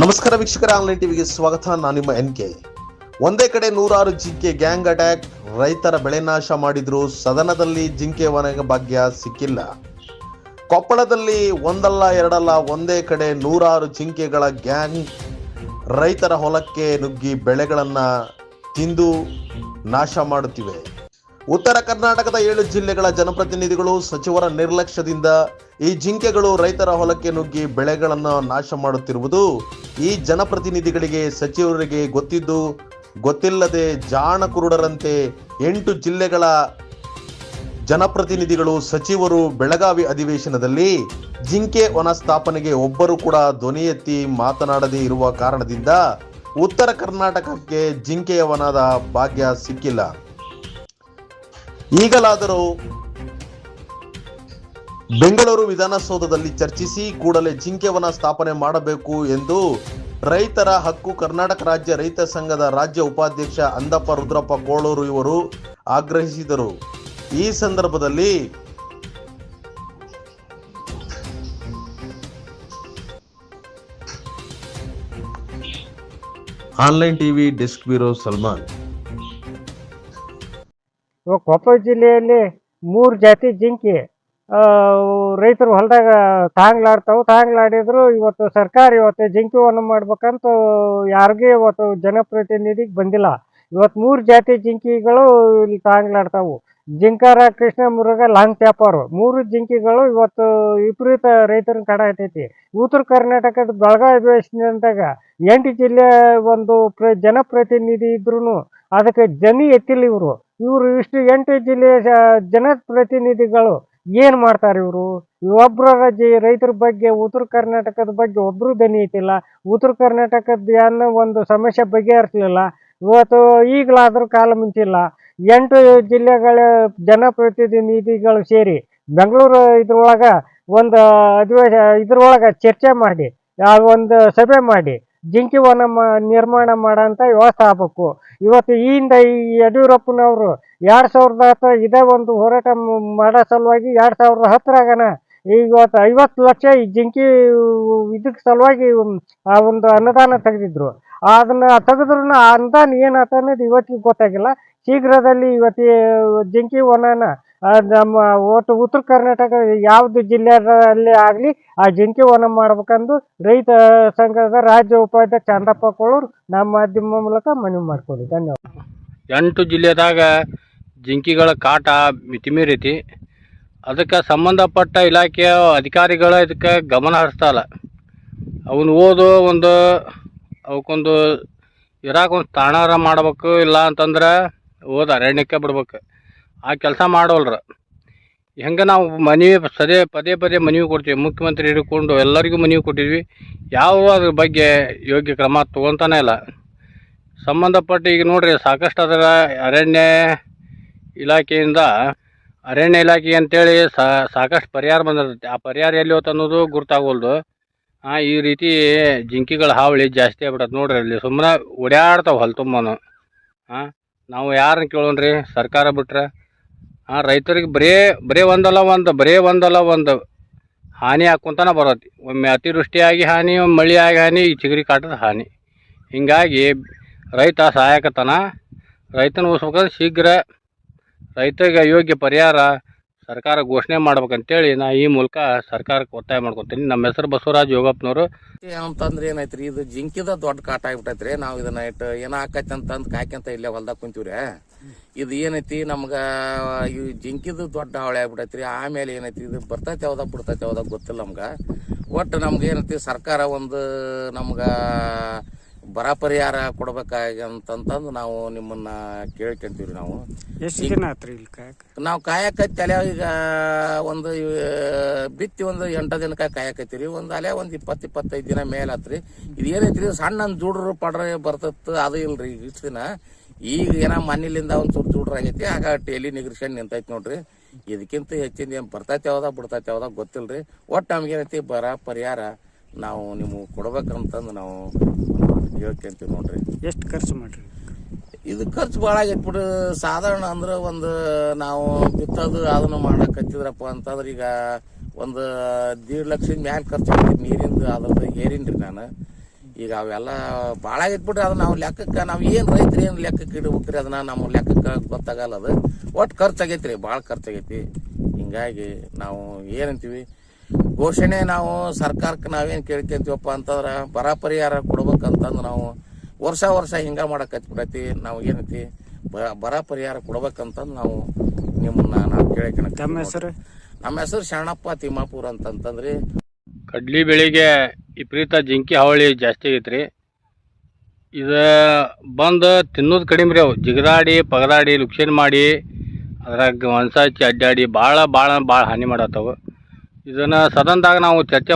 ನಮಸ್ಕಾರ ವೀಕ್ಷಕರ, ಆನ್ಲೈನ್ ಟಿವಿಗೆ ಸ್ವಾಗತ. ನಾನು ನಿಮ್ಮ ಎನ್ ಕೆ. ಒಂದೇ ಕಡೆ ನೂರಾರು ಜಿಂಕೆ ಗ್ಯಾಂಗ್ ಅಟ್ಯಾಕ್, ರೈತರ ಬೆಳೆ ನಾಶ ಮಾಡಿದ್ರು. ಸದನದಲ್ಲಿ ಜಿಂಕೆ ವನಗ ಭಾಗ್ಯ ಸಿಕ್ಕಿಲ್ಲ. ಕೊಪ್ಪಳದಲ್ಲಿ ಒಂದಲ್ಲ, ಎರಡಲ್ಲ, ಒಂದೇ ಕಡೆ ನೂರಾರು ಜಿಂಕೆಗಳ ಗ್ಯಾಂಗ್ ರೈತರ ಹೊಲಕ್ಕೆ ನುಗ್ಗಿ ಬೆಳೆಗಳನ್ನು ತಿಂದು ನಾಶ ಮಾಡುತ್ತಿವೆ. ಉತ್ತರ ಕರ್ನಾಟಕದ ಏಳು ಜಿಲ್ಲೆಗಳ ಜನಪ್ರತಿನಿಧಿಗಳು ಸಚಿವರ ನಿರ್ಲಕ್ಷ್ಯದಿಂದ ಈ ಜಿಂಕೆಗಳು ರೈತರ ಹೊಲಕ್ಕೆ ನುಗ್ಗಿ ಬೆಳೆಗಳನ್ನು ನಾಶ ಮಾಡುತ್ತಿರುವುದು ಈ ಜನಪ್ರತಿನಿಧಿಗಳಿಗೆ, ಸಚಿವರಿಗೆ ಗೊತ್ತಿದ್ದು ಗೊತ್ತಿಲ್ಲದೆ ಜಾಣ ಕುರುಡರಂತೆ ಎಂಟು ಜಿಲ್ಲೆಗಳ ಜನಪ್ರತಿನಿಧಿಗಳು, ಸಚಿವರು ಬೆಳಗಾವಿ ಅಧಿವೇಶನದಲ್ಲಿ ಜಿಂಕೆ ವನ ಸ್ಥಾಪನೆಗೆ ಒಬ್ಬರು ಕೂಡ ಧ್ವನಿ ಎತ್ತಿ ಮಾತನಾಡದೇ ಇರುವ ಕಾರಣದಿಂದ ಉತ್ತರ ಕರ್ನಾಟಕಕ್ಕೆ ಜಿಂಕೆಯ ವನದ ಭಾಗ್ಯ ಸಿಕ್ಕಿಲ್ಲ. ಈಗಲಾದರೂ ಬೆಂಗಳೂರು ವಿಧಾನಸೌಧದಲ್ಲಿ ಚರ್ಚಿಸಿ ಕೂಡಲೇ ಜಿಂಕೆವನ ಸ್ಥಾಪನೆ ಮಾಡಬೇಕು ಎಂದು ರೈತರ ಹಕ್ಕು ಕರ್ನಾಟಕ ರಾಜ್ಯ ರೈತ ಸಂಘದ ರಾಜ್ಯ ಉಪಾಧ್ಯಕ್ಷ ಅಂದಪ್ಪ ರುದ್ರಪ್ಪ ಕೋಳೂರು ಇವರು ಆಗ್ರಹಿಸಿದರು. ಈ ಸಂದರ್ಭದಲ್ಲಿ online TV desk bureau Salman. ಇವಾಗ ಕೊಪ್ಪಳ ಜಿಲ್ಲೆಯಲ್ಲಿ ಮೂರು ಜಾತಿ ಜಿಂಕಿ ರೈತರು ಹೊಲದಾಗ ತಾಂಗ್ಲಾಡ್ತಾವೆ. ತಾಂಗ್ಲಾಡಿದ್ರು ಇವತ್ತು ಸರ್ಕಾರ ಇವತ್ತು ಜಿಂಕಿವನ್ನು ಮಾಡ್ಬೇಕಂತ ಯಾರಿಗೂ ಇವತ್ತು ಜನಪ್ರತಿನಿಧಿಗೆ ಬಂದಿಲ್ಲ. ಇವತ್ತು ಮೂರು ಜಾತಿ ಜಿಂಕಿಗಳು ಇಲ್ಲಿ ತಾಂಗ್ಲಾಡ್ತಾವು. ಜಿಂಕಾರ, ಕೃಷ್ಣ, ಮುರುಘ, ಲಾಂಗ್ ಚಾಪರು ಮೂರು ಜಿಂಕಿಗಳು ಇವತ್ತು ವಿಪರೀತ ರೈತರನ್ನ ಐತೈತಿ ಉತ್ತರ ಕರ್ನಾಟಕದ ಬೆಳಗಾವಿ ಅಧಿವೇಶನದಾಗ ಎಂಟು ಜಿಲ್ಲೆ ಒಂದು ಪ್ರ, ಜನಪ್ರತಿನಿಧಿ ಇದ್ರೂ ಅದಕ್ಕೆ ಜನಿ ಎತ್ತಿಲ್ಲ ಇವರು. ಇವರು ಇಷ್ಟು ಎಂಟು ಜಿಲ್ಲೆಯ ಜನಪ್ರತಿನಿಧಿಗಳು ಏನ್ ಮಾಡ್ತಾರೆ ಇವರು? ಒಬ್ಬರ ಜಿ, ರೈತರ ಬಗ್ಗೆ, ಉತ್ತರ ಕರ್ನಾಟಕದ ಬಗ್ಗೆ ಒಬ್ರು ದನಿ ಐತಿಲ್ಲ. ಉತ್ತರ ಕರ್ನಾಟಕದ ಏನೋ ಒಂದು ಸಮಸ್ಯೆ ಬಗೆಹರಿಸಲಿಲ್ಲ. ಇವತ್ತು ಈಗಲಾದ್ರೂ ಕಾಲ ಮುಂಚಿಲ್ಲ. ಎಂಟು ಜಿಲ್ಲೆಗಳ ಜನಪ್ರತಿನಿಧಿಗಳು ಸೇರಿ ಬೆಂಗಳೂರು ಇದ್ರೊಳಗ ಒಂದು ಅಧಿವೇಶ, ಇದ್ರೊಳಗ ಚರ್ಚೆ ಮಾಡಿ ಒಂದು ಸಭೆ ಮಾಡಿ ಜಿಂಕಿ ವನ ಮ- ನಿರ್ಮಾಣ ಮಾಡೋಂಥ ವ್ಯವಸ್ಥೆ ಆಗ್ಬೇಕು. ಇವತ್ತು ಈ ಹಿಂದ ಈ ಯಡಿಯೂರಪ್ಪನವರು ಎರಡು ಸಾವಿರದ ಹತ್ತು ಇದೇ ಒಂದು ಹೋರಾಟ ಮಾಡೋ ಸಲುವಾಗಿ ಎರಡು ಸಾವಿರದ ಹತ್ತರಾಗನ ಇವತ್ತು ಐವತ್ತು ಲಕ್ಷ ಈ ಜಿಂಕಿ ಇದಕ್ಕೆ ಸಲುವಾಗಿ ಆ ಒಂದು ಅನುದಾನ ತೆಗೆದಿದ್ರು. ಅದನ್ನು ತೆಗೆದ್ರೂ ಆ ಅನುದಾನ ಏನಾಯ್ತು ಅನ್ನೋದು ಇವತ್ತಿಗೆ ಗೊತ್ತಾಗಿಲ್ಲ. ಶೀಘ್ರದಲ್ಲಿ ಇವತ್ತು ಜಿಂಕಿ ವನನ ನಮ್ಮ ಒಟ್ಟು ಉತ್ತರ ಕರ್ನಾಟಕ ಯಾವುದು ಜಿಲ್ಲೆಯಲ್ಲಿ ಆಗಲಿ, ಆ ಜಿಂಕಿ ವನ ಮಾಡ್ಬೇಕಂದು ರೈತ ಸಂಘದ ರಾಜ್ಯ ಉಪಾಧ್ಯಕ್ಷ ಚಂದಪ್ಪ ಕೋಳೂರು ನಮ್ಮ ಮಾಧ್ಯಮ ಮೂಲಕ ಮನವಿ ಮಾಡ್ಕೊಳ್ಳಿ ಧನ್ಯವಾದ. ಎಂಟು ಜಿಲ್ಲೆದಾಗ ಜಿಂಕಿಗಳ ಕಾಟ ಮಿತಿಮೀರೈತಿ. ಅದಕ್ಕೆ ಸಂಬಂಧಪಟ್ಟ ಇಲಾಖೆಯ ಅಧಿಕಾರಿಗಳು ಇದಕ್ಕೆ ಗಮನ ಹರಿಸ್ತಾಯಿಲ್ಲ ಅವನು ಓದು ಒಂದು, ಅವಕ್ಕೊಂದು ಇರಾಕ ಒಂದು ಮಾಡಬೇಕು ಇಲ್ಲ ಅಂತಂದ್ರೆ ಓದ್ ಅರಣ್ಯಕ್ಕೆ ಬಿಡ್ಬೇಕು. ಆ ಕೆಲಸ ಮಾಡೋಲ್ರ. ಹೆಂಗೆ ನಾವು ಮನವಿ ಸದೇ ಪದೇ ಪದೇ ಮನವಿ ಕೊಡ್ತೀವಿ. ಮುಖ್ಯಮಂತ್ರಿ ಹಿಡ್ಕೊಂಡು ಎಲ್ಲರಿಗೂ ಮನವಿ ಕೊಟ್ಟಿದ್ವಿ. ಯಾವ ಅದ್ರ ಬಗ್ಗೆ ಯೋಗ್ಯ ಕ್ರಮ ತೊಗೊತಾನೆ ಇಲ್ಲ. ಸಂಬಂಧಪಟ್ಟ ಈಗ ನೋಡ್ರಿ ಸಾಕಷ್ಟು ಅದರ ಅರಣ್ಯ ಇಲಾಖೆಯಿಂದ ಅರಣ್ಯ ಇಲಾಖೆ ಅಂತೇಳಿ ಸಾಕಷ್ಟು ಪರಿಹಾರ ಬಂದಿರ್ತೈತಿ. ಆ ಪರಿಹಾರ ಎಲ್ಲಿ ಹೋತ ಅನ್ನೋದು ಗುರ್ತಾಗೋಲ್ದು. ಈ ರೀತಿ ಜಿಂಕಿಗಳ ಹಾವಳಿ ಜಾಸ್ತಿ ಆಗ್ಬಿಡತ್ತೆ ನೋಡ್ರಿ ಅಲ್ಲಿ. ಸುಮ್ಮನೆ ಓಡಾಡ್ತಾವೆ ಹೊಲ ತುಂಬ ಹಾಂ ನಾವು ಯಾರನ್ನ ಕೇಳೋಣ್ರಿ? ಸರ್ಕಾರ ಬಿಟ್ರೆ? ಹಾಂ, ರೈತರಿಗೆ ಬರೇ ಬರೇ ಒಂದಲ್ಲ ಒಂದು, ಬರೇ ಒಂದಲ್ಲ ಒಂದು ಹಾನಿ ಹಾಕ್ಕೊಂತಾನೆ ಬರತ್ತೆ ಒಮ್ಮೆ ಅತಿವೃಷ್ಟಿಯಾಗಿ ಹಾನಿ, ಒಮ್ಮೆ ಮಳೆಯಾಗಿ ಹಾನಿ, ಈ ಚಿಗರಿ ಕಾಟದ ಹಾನಿ. ಹೀಗಾಗಿ ರೈತ ಸಹಾಯಕತನ, ರೈತನ ಉಳಿಸ್ಬೇಕಂದ್ರೆ ಶೀಘ್ರ ರೈತಗೆ ಯೋಗ್ಯ ಪರಿಹಾರ ಸರ್ಕಾರ ಘೋಷಣೆ ಮಾಡ್ಬೇಕಂತೇಳಿ ನಾ ಈ ಮೂಲಕ ಸರ್ಕಾರಕ್ಕೆ ಒತ್ತಾಯ ಮಾಡ್ಕೊತೀನಿ. ನಮ್ಮ ಹೆಸರು ಬಸವರಾಜ್ ಯೋಗಪ್ಪನವರು. ಅಂತಂದ್ರೆ ಏನೈತ್ರಿ ಇದು ಜಿಂಕಿದ ದೊಡ್ಡ ಕಾಟ ಆಗ್ಬಿಟ್ಟೈತ್ರಿ. ನಾವು ಇದನ್ನ ಇಟ್ಟು ಏನೋ ಆಕೈತಿ ಅಂತಂದ್ ಅಂತ ಇಲ್ಲೇ ಹೊಲ್ದಾಗ ಕುಂತೀವ್ರಿ. ಇದು ಏನೈತಿ? ನಮ್ಗ ಈ ಜಿಂಕಿದ ದೊಡ್ಡ ಹಾವಳಿ ಆಗ್ಬಿಟ್ಟೈತ್ರಿ. ಆಮೇಲೆ ಏನೈತಿ? ಇದು ಬರ್ತೈತಿ ಯಾವ್ದಾಗ ಬಿಡ್ತೈತಿ ಯಾವ್ದಾಗ ಗೊತ್ತಿಲ್ಲ ನಮ್ಗೆ. ಒಟ್ಟು ನಮ್ಗೆ ಏನೈತಿ? ಸರ್ಕಾರ ಒಂದು ನಮ್ಗ ಬರ ಪರಿಹಾರ ಕೊಡ್ಬೇಕಾಗಿ ಅಂತಂತಂದು ನಾವು ನಿಮ್ಮನ್ನ ಕೇಳ್ಕೊಂತೀವ್ರಿ ನಾವು. ಎಷ್ಟು ದಿನ ಆತ್ರಿ ಇಲ್ಲಿ ಕಾಯಕ? ನಾವು ಕಾಯಕತ್ತಿ ಅಲೆ ಈಗ ಒಂದು ಬಿತ್ತಿ ಒಂದು ಎಂಟು ದಿನಕ್ಕೆ ಕಾಯಕತ್ತೀರಿ ಒಂದು ಅಲೆ ಒಂದು ಇಪ್ಪತ್ತು ಇಪ್ಪತ್ತೈದು ದಿನ ಮೇಲೆ ಆತ್ರಿ. ಇದು ಏನೈತ್ರಿ ಸಣ್ಣ ಜೂಡ್ರು ಪಡ್ರ ಬರ್ತತ್ ಅದು ಇಲ್ರಿ ಈಗ ಇಷ್ಟು ದಿನ. ಈಗ ಏನ ಮನೇಲಿಂದ ಒಂದು ಚೂರು ಜೂಡ್ರ ಆಗೈತಿ ಆಗ ಟೇಲಿ ನಿಗ್ರಿಸ್ಕೊಂಡು ನಿಂತೈತಿ ನೋಡ್ರಿ. ಇದಕ್ಕಿಂತ ಹೆಚ್ಚಿನ ಏನು ಬರ್ತೈತೆ ಯಾವ್ದ ಬಿಡ್ತೈತೆ ಯಾವ್ದ ಗೊತ್ತಿಲ್ರಿ. ಒಟ್ಟು ನಮ್ಗೆ ಏನೈತಿ ಬರ ಪರಿಹಾರ ನಾವು ನಿಮ್ಗೆ ಕೊಡ್ಬೇಕಂತಂದು ನಾವು ಹೇಳ್ಕೊಂತೀವಿ ನೋಡ್ರಿ. ಎಷ್ಟು ಖರ್ಚು ಮಾಡ್ರಿ? ಇದು ಖರ್ಚು ಭಾಳ ಆಗೈತೆ ಬಿಡು. ಸಾಧಾರಣ ಅಂದ್ರೆ ಒಂದು ನಾವು ಬಿತ್ತೋದು ಅದನ್ನು ಮಾಡಕತ್ತಿದ್ರಪ್ಪ ಅಂತಂದ್ರೆ ಈಗ ಒಂದು ದೀಡ್ ಲಕ್ಷದ ಮ್ಯಾಲ ಖರ್ಚು ಮಾಡ್ತೀವಿ ನೀರಿಂದು ಅದ್ರದ್ದು ಏರಿನ್ರಿ ನಾನು. ಈಗ ಅವೆಲ್ಲ ಭಾಳ ಆಗೈತೆ ಬಿಡ್ರಿ ಅದು ನಾವು ಲೆಕ್ಕಕ್ಕೆ ನಾವು ಏನು ರೈತರು ಏನು ಲೆಕ್ಕಕ್ಕೆ ಇಡ್ಬೇಕ್ರಿ ಅದನ್ನ ನಮ್ಮ ಲೆಕ್ಕಕ್ಕೆ ಗೊತ್ತಾಗಲ್ಲ ಅದು. ಒಟ್ಟು ಖರ್ಚಾಗೈತೆ ರೀ ಭಾಳ ಖರ್ಚಾಗೈತಿ ಹಿಂಗಾಗಿ ನಾವು ಏನಂತೀವಿ ಘೋಷಣೆ ನಾವು ಸರ್ಕಾರಕ್ಕೆ ನಾವೇನು ಕೇಳ್ಕೊಂತೀವಪ್ಪ ಅಂತಂದ್ರೆ ಬರ ಪರಿಹಾರ ಕೊಡ್ಬೇಕಂತಂದು ನಾವು ವರ್ಷ ವರ್ಷ ಹಿಂಗೆ ಮಾಡಕತ್ಬಿಡತಿ ನಾವು ಏನೈತಿ ಬ- ಬರ ಪರಿಹಾರ ಕೊಡ್ಬೇಕಂತಂದು ನಾವು ನಿಮ್ಮನ್ನ ನಾವು ಕೇಳಕ್ಕೆ ನಮ್ಮ ಹೆಸರು? ನಮ್ಮ ಹೆಸರು ಶರಣಪ್ಪ ತಿಮ್ಮಾಪುರ ಅಂತಂತಂದ್ರಿ ಕಡ್ಲಿ ಬೆಳೆಗೆ ವಿಪರೀತ ಜಿಂಕಿ ಹಾವಳಿ ಜಾಸ್ತಿ ಆಗೈತ್ರಿ. ಇದು ಬಂದು ತಿನ್ನೋದು ಕಡಿಮೆ ರೀ ಅವು. ಜಿಗದಾಡಿ ಪಗದಾಡಿ ಲುಕ್ಷನ್ ಮಾಡಿ ಅದ್ರಾಗ ಒಂದ್ಸಾಚಿ ಹಚ್ಚಿ ಅಡ್ಡಾಡಿ ಭಾಳ ಭಾಳ ಭಾಳ ಹಾನಿ ಮಾಡತ್ತವು ಇದನ್ನು ಸದನದಾಗ ನಾವು ಚರ್ಚೆ